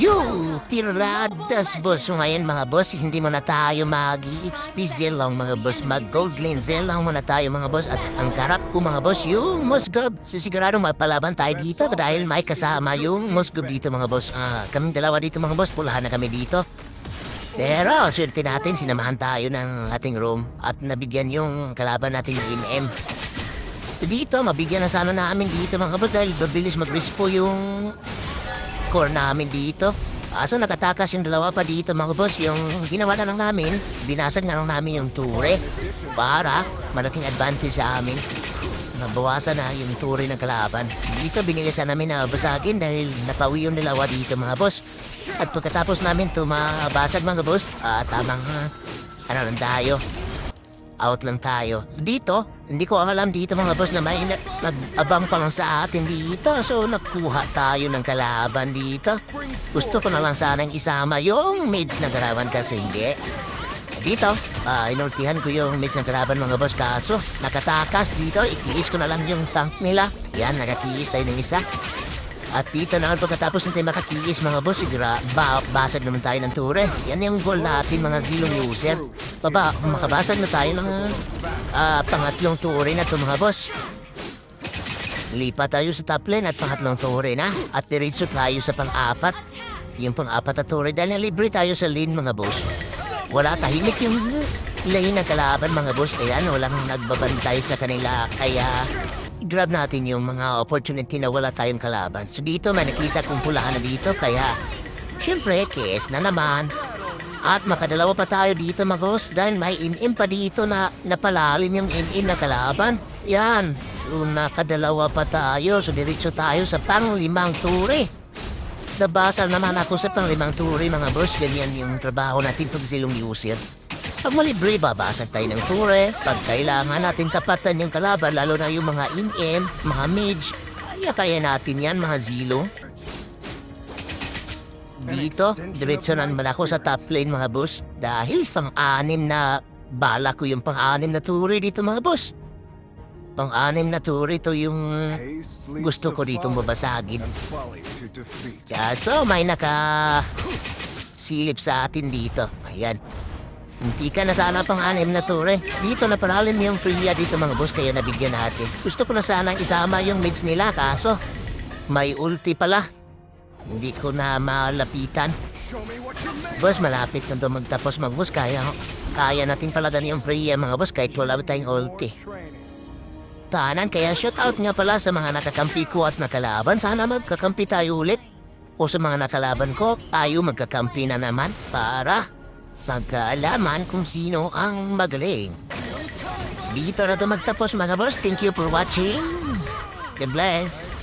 Yo, tiradas boss. So ngayon mga boss, hindi muna tayo mag-XP lang mga boss. Mag-gold lane lang muna tayo mga boss. At ang karap ko mga boss, yung Musgob. So sigurado mapalaban tayo dito dahil may kasama yung Musgob dito mga boss. Ah, kaming dalawa dito mga boss, pulahan na kami dito. Pero swerte natin, sinamahan tayo ng ating room at nabigyan yung kalaban natin ng MM. Dito, mabigyan na sana namin dito mga boss dahil mabilis mag-respo yung core namin dito. Aso nakatakas yung dalawa pa dito mga boss. Yung ginawa na lang namin, binasag na lang namin yung ture para malaking advantage sa amin. Nabawasan na yung ture ng kalaban. Dito binilisan namin na basagin dahil napawi yung dalawa dito mga boss. At pagkatapos namin ito mabasag mga boss, ah, tamang ah, ano lang tayo. Out lang tayo. Dito, hindi ko alam dito mga boss na may na- nag-abang pa lang sa atin dito. So nakuha tayo ng kalaban dito. Gusto ko na lang sanang isama yung mids na kalaban kasi hindi. Dito, ah inultihan ko yung mids ng kalaban mga boss kaso nakatakas dito. Ikiis ko na lang yung tank nila. Yan, nakakiis tayo ng isa. At dito naman pagkatapos natin makakiis mga boss, sigura ba basag naman tayo ng ture. Yan yung goal natin mga zilong user. Baba, makabasag na tayo ng ah, pangatlong ture na to mga boss. Lipat tayo sa top lane at pangatlong ture na. At diretso tayo sa pang-apat. Yung pang-apat na ture dahil nalibre tayo sa lane mga boss. Wala tahimik yung lane ng kalaban mga boss. Ayan, walang nagbabantay sa kanila. Kaya grab natin yung mga opportunity na wala tayong kalaban. So dito may nakita kong pulahan na dito. Kaya, syempre, kes na naman. At makadalawa pa tayo dito mga boss dahil may in-in pa dito na napalalim yung in-in na kalaban. Yan. So nakadalawa pa tayo. So diretso tayo sa panglimang ture. Nabasa naman ako sa panglimang ture mga boss. Ganyan yung trabaho natin pag silong user. Pag malibre, babasag tayo ng ture. Pag kailangan natin tapatan yung kalaban, lalo na yung mga in-in, mga mage, kaya kaya natin yan, mga zilo. Dito, diretso naman ako sa top lane mga boss. Dahil pang-anim na bala ko yung pang-anim na ture dito mga boss. Pang-anim na ture ito yung gusto ko dito babasagin. Kaso may naka silip sa atin dito. Ayan. Hindi ka na sana pang-anim na ture. Dito na paralim yung Freya dito mga boss kaya nabigyan natin. Gusto ko na sanang isama yung mids nila kaso may ulti pala. Hindi ko na malapitan. Boss, malapit na doon magtapos mag-boss. Kaya, kaya natin palagan yung Freya mga boss kahit wala tayong ulti. Tanan, kaya shoutout nga pala sa mga nakakampi ko at nakalaban. Sana magkakampi tayo ulit. O sa mga nakalaban ko, tayo magkakampi na naman para magkaalaman kung sino ang magaling. Dito na ito magtapos mga boss. Thank you for watching. God bless.